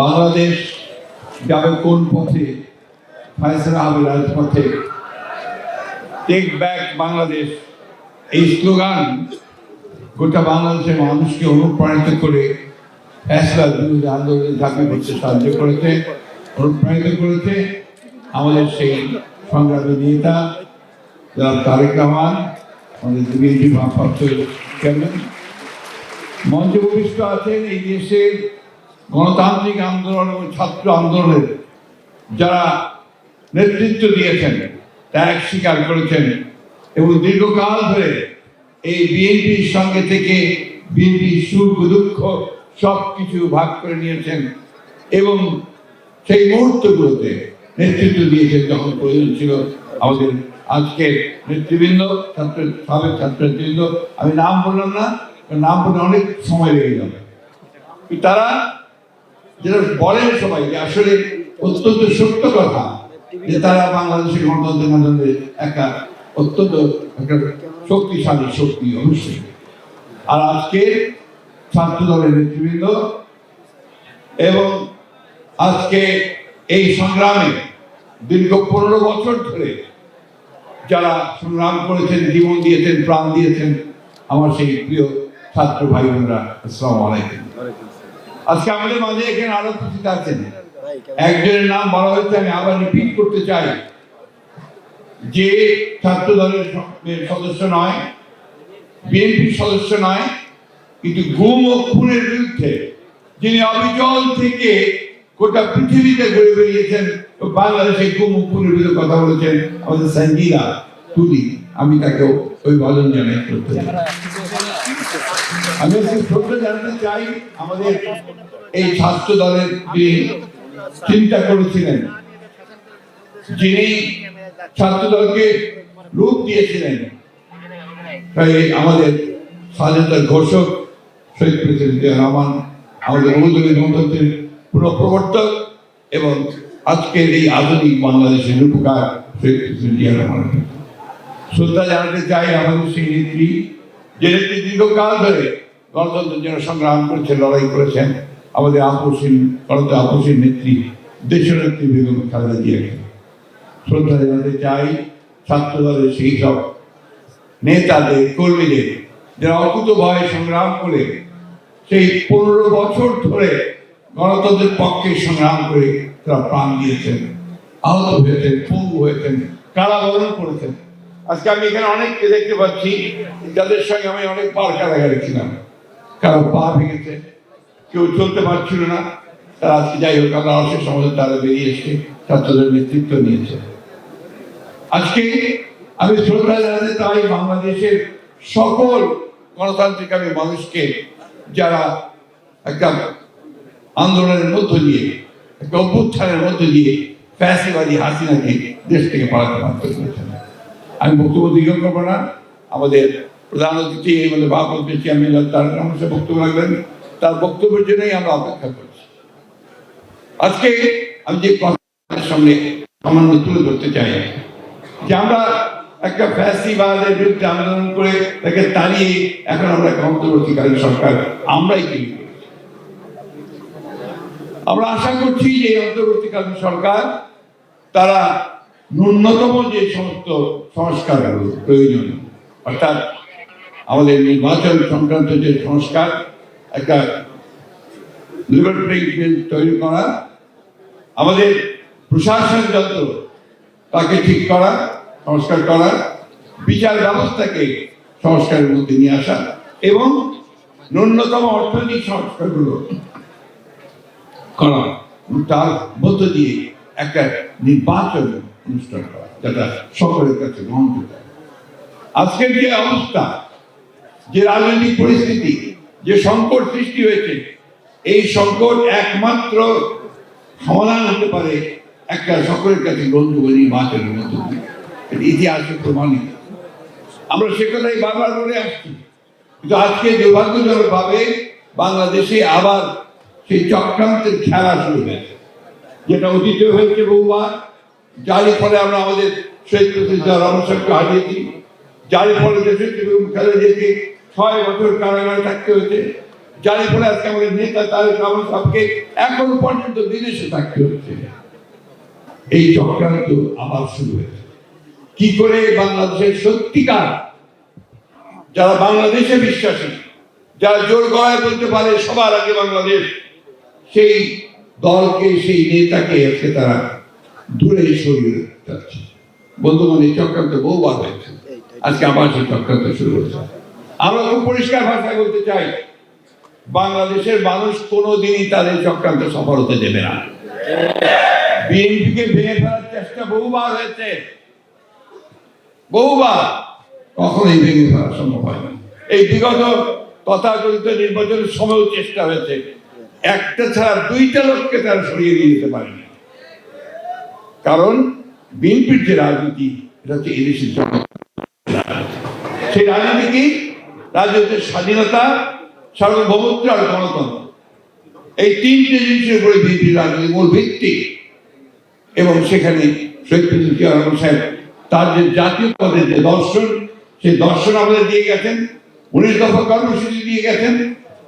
বাংলাদেশ যাবে কোন পথে? ফয়সলা হবে রাজপথে টেক ব্যাক বাংলাদেশ। এই স্লোগান গোটা বাংলাদেশের মানুষকে অনুপ্রাণিত করে ফ্যাসলা বিরোধী আন্দোলনে ঝাঁপিয়ে পড়তে সাহায্য করেছে, অনুপ্রাণিত করেছে আমাদের সেই সংগ্রামী নেতা, যারা তারেক রহমান, আমাদের বিএনপি ভারপ্রাপ্ত চেয়ারম্যান। মঞ্চে উপবিষ্ট আছেন এই দেশের গণতান্ত্রিক আন্দোলন এবং ছাত্র আন্দোলনের যারা নেতৃত্ব দিয়েছেন ত্যাগ স্বীকার করেছেন এবং দীর্ঘকাল ধরে এই বিএনপির সঙ্গে থেকে বিএনপি সুখ, দুঃখ সব কিছু ভাগ করে নিয়েছেন এবং সেই মুহূর্তগুলোতে নেতৃত্ব দিয়েছেন যখন প্রয়োজন ছিল আমাদের আজকের নেতৃবৃন্দ, ছাত্র, সাবেক ছাত্র নেতৃবৃন্দ আমি নাম বললাম না নাম বললে অনেক সময় লেগে যাবে। তারা যেটা বলেন সবাই যে আসলে অত্যন্ত সত্য কথা যে তারা বাংলাদেশের গণতন্ত্রের মাধ্যমে একটা অত্যন্ত একটা শক্তিশালী শক্তি অবশ্যই। আর আজকে ছাত্র দলের নেতৃবৃন্দ এবং আজকে এই সংগ্রামে দীর্ঘ পনেরো বছর ধরে যারা সংগ্রাম করেছেন, জীবন দিয়েছেন, প্রাণ দিয়েছেন, আমার সেই প্রিয় ছাত্র ভাই বোনরা আসসালামু আলাইকুম। আজকে আমাদের মাঝে এখানে আরও উপস্থিত আছেন। একজনের নাম বলা হয়েছে, আমি আবার রিপিট করতে চাই। যে ছাত্র দলের সদস্য নয়, বিএনপির সদস্য নয়, কিন্তু গুম ও খুনের বিরুদ্ধে যিনি অবিচল থেকে গোটা পৃথিবীতে ঘুরে বেরিয়েছেন বাংলাদেশে গুম ও খুনের বিরুদ্ধে কথা বলেছেন আমাদের সঞ্জিদা তুলি। আমি তাকে অভিবাদন জানাই করতে। আমি একটু ছোট্ট জানতে চাই, আমাদের এই ছাত্র দলের যিনি চিন্তা করেছিলেন, যিনি ছাত্র দলকে রূপ দিয়েছিলেন আমাদের স্বাধীনতার ঘোষক শহীদ প্রেসিডেন্ট রহমান, আমাদের বহুদলীয় গণতন্ত্রের পুনঃপ্রবর্তক এবং আজকের এই আধুনিক বাংলাদেশের রূপকার শহীদ প্রেসিডেন্ট রহমান। শ্রদ্ধা জানাতে চাই আমাদের সেই নেত্রী যে দীর্ঘকাল ধরে গণতন্ত্রের জন্য সংগ্রাম করেছেন, লড়াই করেছেন, আমাদের আপসীন গণতন্ত্র আপসীন নেত্রী, দেশনেত্রী বেগম খালেদা জিয়াকে। শ্রদ্ধা জানাতে চাই ছাত্র দলের সেই সব নেতাদের, কর্মীদের, যারা অকুত ভয়ে সংগ্রাম করে সেই পনেরো বছর ধরে গণতন্ত্রের পক্ষে সংগ্রাম করে তারা প্রাণ দিয়েছেন, আহত হয়েছেন, পঙ্গু হয়েছেন, কারাবরণ করেছেন। আজকে আমি এখানে অনেককে দেখতে পাচ্ছি, যাদের সঙ্গে আমি অনেকবার কারাগারে ছিলাম। কারও পা ভেঙেছে, কেউ চলতে পারছিল না। তারা আজকে যাই হোক, আমরা অশেষ সমাজে তারা বেরিয়ে এসে ছাত্রদের নেতৃত্ব নিয়েছে। আজকে আমি শ্রদ্ধা জানাতে চাই বাংলাদেশের সকল গণতান্ত্রিক আমি মানুষকে, যারা একটা আন্দোলনের মধ্য দিয়ে, একটা অভ্যুত্থানের মধ্য দিয়ে ফ্যাসিবাদী হাসিনাকে দেশ থেকে পালাতে বাধ্য করেছেন। আমি বক্তব্য দীর্ঘ করব না। আমাদের প্রধান অতিথি, আমাদের ভারপ্রাপ্ত চেয়ারম্যান তার সাথে বক্তব্য রাখবেন। তার বক্তব্যের জন্যই আমরা অপেক্ষা করছি। আজকে আমি যে কথার সামনে সামান্য তুলে ধরতে চাই, যে আমরা একটা ফ্যাসিবাদের বিরুদ্ধে আন্দোলন করে তাকে তাড়িয়ে এখন আমরা একটা অন্তর্বর্তীকালীন সরকার আমরাই তৈরি আমরা আশা করছি যে অন্তর্বর্তীকালীন সরকার তারা ন্যূনতম যে সমস্ত সংস্কারগুলো প্রয়োজন অর্থাৎ আমাদের নির্বাচন সংক্রান্ত যে সংস্কার একটা তৈরি করা আমাদের প্রশাসন যন্ত্র তাকে ঠিক করা সংস্কার করা বিচার ব্যবস্থাকে সংস্কারের মধ্যে নিয়ে আসা এবং ন্যূনতম অর্থনৈতিক সংস্কারগুলো করা। তার মধ্য দিয়ে একটা নির্বাচন অনুষ্ঠান যেটা সকলের কাছে গ্রহণযোগ্য আজকের যে অবস্থা, যে রাজনৈতিক পরিস্থিতি, যে সংকট সৃষ্টি হয়েছে, এই সংকট একমাত্র সমাধান হতে পারে একটা সকলের কাছে গ্রহণযোগ্য নির্বাচনের মধ্য ইতিহাসে প্রমাণিত আমরা সে কথাই বারবার বলে আসছি, কিন্তু আজকে দুর্ভাগ্যজনক ভাবে বাংলাদেশে আবার সেই চক্রান্তের খেলা শুরু হয়েছে, যেটা অতীতে হয়েছে বহুবার যারই ফলে আমরা আমাদের শহীদ প্রেসিডেন্ট রমেশকে হারিয়েছি। যারই ফলে দেশের ছয় বছর কারাগারে থাকতে হয়েছে। যার ফলে আজকে আমাদের নেতা তারেক রহমান সাহেবকে এখনও পর্যন্ত বিদেশে থাকতে হচ্ছে এই চক্রান্ত আবার শুরু হয়েছে। কি করে বাংলাদেশের সত্যিকার, যারা বাংলাদেশে বিশ্বাসী, যারা জোর গলায় বলতে পারে সবার আগে বাংলাদেশ, সেই দলকে, সেই নেতাকে আজকে তারা দূরে সরিয়ে যাচ্ছে। বন্ধুগণ, এই চক্রান্ত বহুবার হয়েছে। আজকে আবার সেই চক্রান্ত শুরু হয়েছে। আমরা খুব পরিষ্কার ভাষায় বলতে চাই, বাংলাদেশের মানুষ কোনোদিনই তাদের চক্রান্ত সফল হতে দেবে না। বিএনপিকে ভেঙে ফেলার চেষ্টা বহুবার হয়েছে। বহুবার। কখনোই ভেঙে ফেলা সম্ভব হয় না। এই বিগত তথাকথিত নির্বাচনের সময়ও চেষ্টা হয়েছে। একটা ছাড়া দুইটা লোককে তারা সরিয়ে দিয়ে যেতে পারেনি। কারণ বিএনপির যে রাজনীতি, এটা হচ্ছে এদেশের সেই রাজনীতি কি রাজনীতির স্বাধীনতা, সার্বভৌমত্ব আর গণতন্ত্র। এই তিনটে জিনিসের উপরে বিএনপির রাজনীতি মূল ভিত্তি। এবং সেখানে শহীদ সাহেব, তার যে জাতীয় পদের যে দর্শন, সেই দর্শন আমাদের দিয়ে গেছেন। উনিশ দফা কর্মসূচি দিয়ে গেছেন।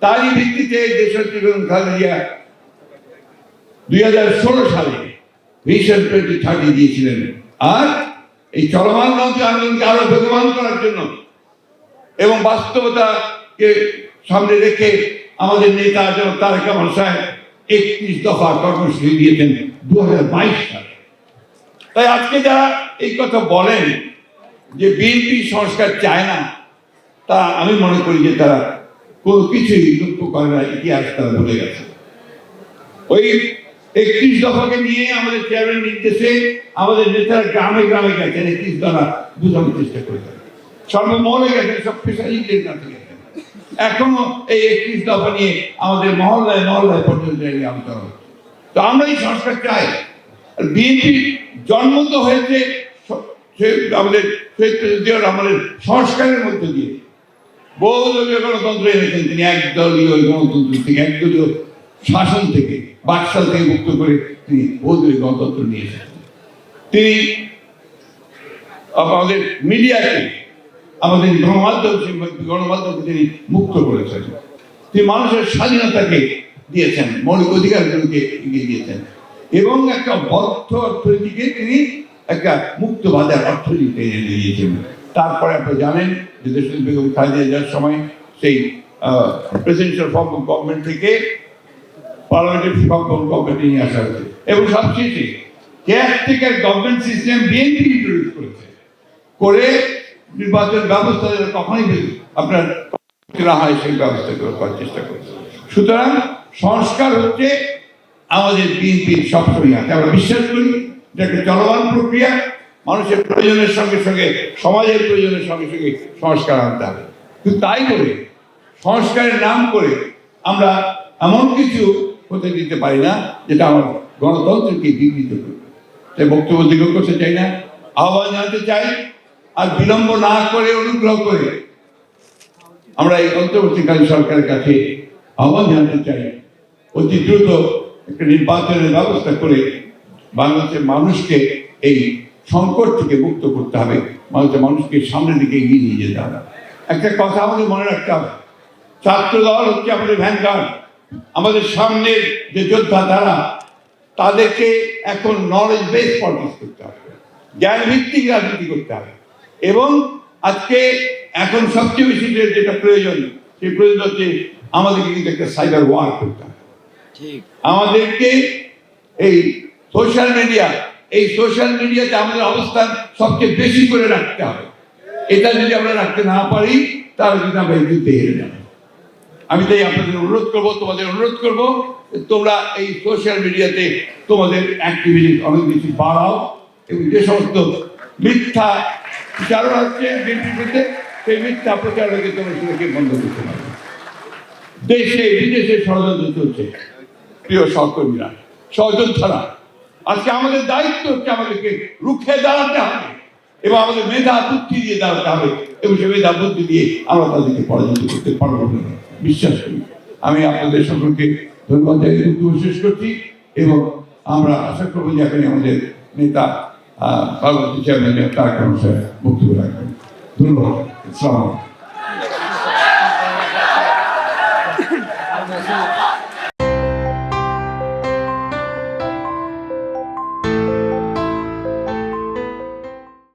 তারই ভিত্তিতে বেগম খালেদা দুই হাজার ষোলো সালে ভিশন টোয়েন্টি থার্টি দিয়েছিলেন। আর এই চলমান রাজনীতি আন্দোলনকে আরও বেগবান করার জন্য এবং বাস্তবতাকে সামনে রেখে আমাদের নেতা যেন তারেক রহমান সাহেব একত্রিশ দফা কর্মসূচি দিয়েছেন দু হাজার বাইশ সালে। তাই আজকে যারা এই কথা বলেন যে বিএনপি সংস্কার চায় না, তা আমি মনে করি যে তারা কোনো কিছুই লক্ষ্য করে না, ইতিহাস তারা ভুলে গেছে। ওই একত্রিশ দফাকে নিয়ে আমাদের চেয়ারম্যান নির্দেশে আমাদের নেতারা গ্রামে গ্রামে গেছেন একত্রিশ দফা বোঝানোর চেষ্টা করেছেন। সর্বমহলে গেছেন, সব গেছেন। এখনও এই একত্রিশ দফা নিয়ে আমাদের মহল্লায় মহল্লায় পর্যন্ত আলোচনা হচ্ছে। তো আমরা এই সংস্কার চাই। বিএনপি জন্ম তো হয়েছে আমাদের, শহীদ রহমানের সংস্কারের মধ্যে দিয়ে। বহুদলীয় গণতন্ত্র এনেছেন তিনি, একদলীয় গণতন্ত্র থেকে একদলীয় শাসন থেকে, বাকশাল থেকে মুক্ত করে তিনি বহুদলীয় গণতন্ত্র নিয়ে তিনি আমাদের মিডিয়াকে, আমাদের গণমাধ্যম গণমাধ্যমকে তিনি মুক্ত করেছেন। তিনি মানুষের স্বাধীনতাকে দিয়েছেন, মৌলিক অধিকারগুলোকে এগিয়ে দিয়েছেন। এবং একটা বদ্ধ অর্থনীতিকে তিনি একটা মুক্ত বাজার অর্থনীতিতে এনে দিয়েছেন। তারপরে আপনি জানেন যে দেশের বেগম খালেদা সময় সেই প্রেসিডেন্সিয়াল ফর্ম অফ গভর্নমেন্ট থেকে পার্লামেন্টের ফর্ম অফ নিয়ে আসা হয়েছে এবং সবশেষে caretaker government system BNP introduce করেছে, করে নির্বাচন ব্যবস্থা যেন কখনই আপনার না হয় সেই ব্যবস্থা করে করার চেষ্টা করছে। সুতরাং সংস্কার হচ্ছে আমাদের বিএনপির সবসময় আছে। আমরা বিশ্বাস করি এটা একটা চলমান প্রক্রিয়া। মানুষের প্রয়োজনের সঙ্গে সঙ্গে, সমাজের প্রয়োজনের সঙ্গে সঙ্গে সংস্কার আনতে হবে। কিন্তু তাই করে সংস্কারের নাম করে আমরা এমন কিছু হতে দিতে পারি না, যেটা আমার গণতন্ত্রকে বিঘ্নিত করবে। তাই বক্তব্য দীর্ঘ করতে চাই না, আহ্বান জানাতে চাই, আর বিলম্ব না করে, অনুগ্রহ করে আমরা এই অন্তর্বর্তীকালীন সরকারের কাছে আহ্বান জানাতে চাই, অতি দ্রুত একটা নির্বাচনের ব্যবস্থা করে বাংলাদেশের মানুষকে এই সংকট থেকে মুক্ত করতে হবে বাংলাদেশের মানুষকে সামনের দিকে এগিয়ে নিয়ে যেতে হবে। একটা কথা আমাদের মনে রাখতে হবে ছাত্র দল হচ্ছে আমাদের ভ্যানগার্ড আমাদের সামনের যে যোদ্ধা তারা তাদেরকে এখন নলেজ বেস পলিটিক্স করতে হবে জ্ঞান ভিত্তিক রাজনীতি করতে হবে। এবং আজকে এখন সবচেয়ে বেশি যেটা প্রয়োজন সেই প্রয়োজন হচ্ছে আমাদেরকে কিন্তু একটা সাইবার ওয়ার করতে হবে। আমাদেরকে এই সোশ্যাল মিডিয়া এই সোশ্যাল মিডিয়াতে আমাদের অবস্থান সবচেয়ে বেশি করে রাখতে হবে। এটা যদি আমরা রাখতে না পারি তাহলে কিন্তু আমরা যুদ্ধে হেরে যাব। আমি তাই আপনাদের অনুরোধ করব, তোমাদের অনুরোধ করব, তোমরা এই সোশ্যাল মিডিয়াতে তোমাদের অ্যাক্টিভিটি অনেক বেশি বাড়াও এবং যে সমস্ত মিথ্যা প্রচারণা হচ্ছে বিরুদ্ধে সেই মিথ্যা প্রচারণাকে তোমরা সেটাকে বন্ধ করতে পারবে দেশে, বিদেশে ষড়যন্ত্র চলছে। প্রিয় সহকর্মীরা সহযোদ্ধারা আজকে আমাদের দায়িত্ব হচ্ছে আমাদেরকে রুখে দাঁড়াতে হবে এবং আমাদের মেধা বুদ্ধি দিয়ে দাঁড়াতে হবে এবং সে মেধা বুদ্ধি দিয়ে আমরা তাদেরকে পরাজিত করতে পারব বলে বিশ্বাস করি। আমি আপনাদের সকলকে ধন্যবাদ জানিয়ে বক্তব্য শেষ করছি এবং আমরা আশা করব যে এখানে আমাদের নেতা পার্বতী চেয়ারম্যান তার কারণ বক্তব্য রাখবেন। ধন্যবাদ। আলাইকুম।